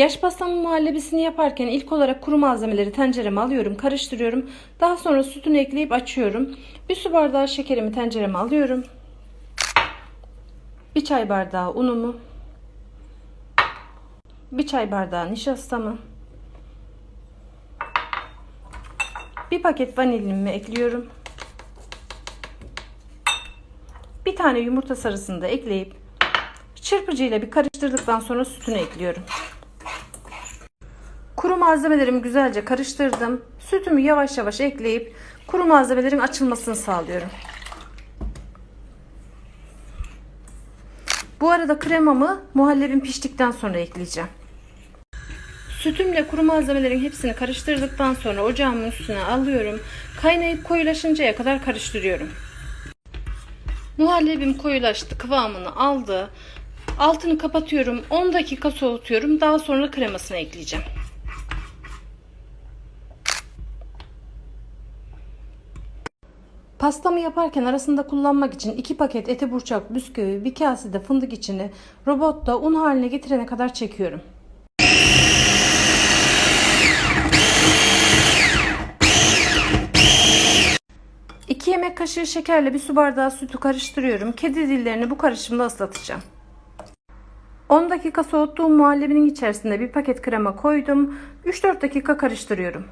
Yaş pastamın muhallebisini yaparken ilk olarak kuru malzemeleri tencereme alıyorum, karıştırıyorum. Daha sonra sütünü ekleyip açıyorum. Bir su bardağı şekerimi tencereme alıyorum. Bir çay bardağı unumu. Bir çay bardağı nişastamı. Bir paket vanilinimi ekliyorum. Bir tane yumurta sarısını da ekleyip çırpıcıyla bir karıştırdıktan sonra sütünü ekliyorum. Kuru malzemelerimi güzelce karıştırdım. Sütümü yavaş yavaş ekleyip kuru malzemelerin açılmasını sağlıyorum. Bu arada kremamı muhallebim piştikten sonra ekleyeceğim. Sütümle kuru malzemelerin hepsini karıştırdıktan sonra ocağımın üstüne alıyorum. Kaynayıp koyulaşıncaya kadar karıştırıyorum. Muhallebim koyulaştı, kıvamını aldı. Altını kapatıyorum. 10 dakika soğutuyorum. Daha sonra kremasını ekleyeceğim. Pastamı yaparken arasında kullanmak için 2 paket eti burçak bisküvi, bir kase de fındık içini robotta un haline getirene kadar çekiyorum. İki yemek kaşığı şekerle bir su bardağı sütü karıştırıyorum. Kedi dillerini bu karışımda ıslatacağım. 10 dakika soğuttuğum muhallebinin içerisinde bir paket krema koydum. 3-4 dakika karıştırıyorum.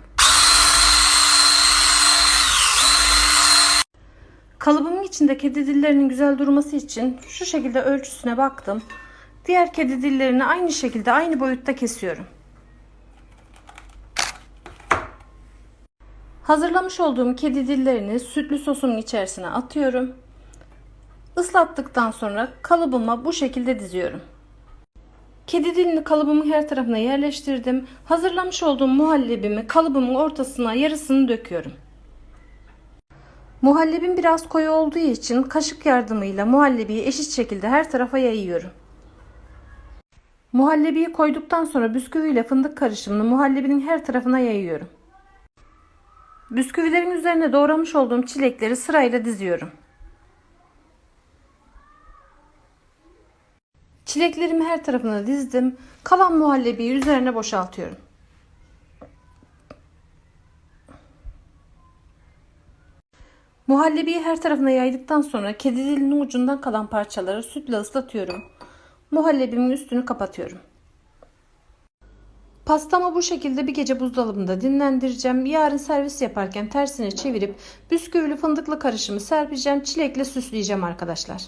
Kalıbımın içinde kedi dillerinin güzel durması için şu şekilde ölçüsüne baktım. Diğer kedi dillerini aynı şekilde aynı boyutta kesiyorum. Hazırlamış olduğum kedi dillerini sütlü sosumun içerisine atıyorum. Islattıktan sonra kalıbıma bu şekilde diziyorum. Kedi dilini kalıbımın her tarafına yerleştirdim. Hazırlamış olduğum muhallebimi kalıbımın ortasına yarısını döküyorum. Muhallebim biraz koyu olduğu için kaşık yardımıyla muhallebiyi eşit şekilde her tarafa yayıyorum. Muhallebiyi koyduktan sonra bisküvi ile fındık karışımını muhallebinin her tarafına yayıyorum. Bisküvilerin üzerine doğramış olduğum çilekleri sırayla diziyorum. Çileklerimi her tarafına dizdim. Kalan muhallebiyi üzerine boşaltıyorum. Muhallebiyi her tarafına yaydıktan sonra kedi dilinin ucundan kalan parçaları sütle ıslatıyorum. Muhallebimin üstünü kapatıyorum. Pastamı bu şekilde bir gece buzdolabında dinlendireceğim. Yarın servis yaparken tersine çevirip bisküvili fındıklı karışımı serpeceğim. Çilekle süsleyeceğim arkadaşlar.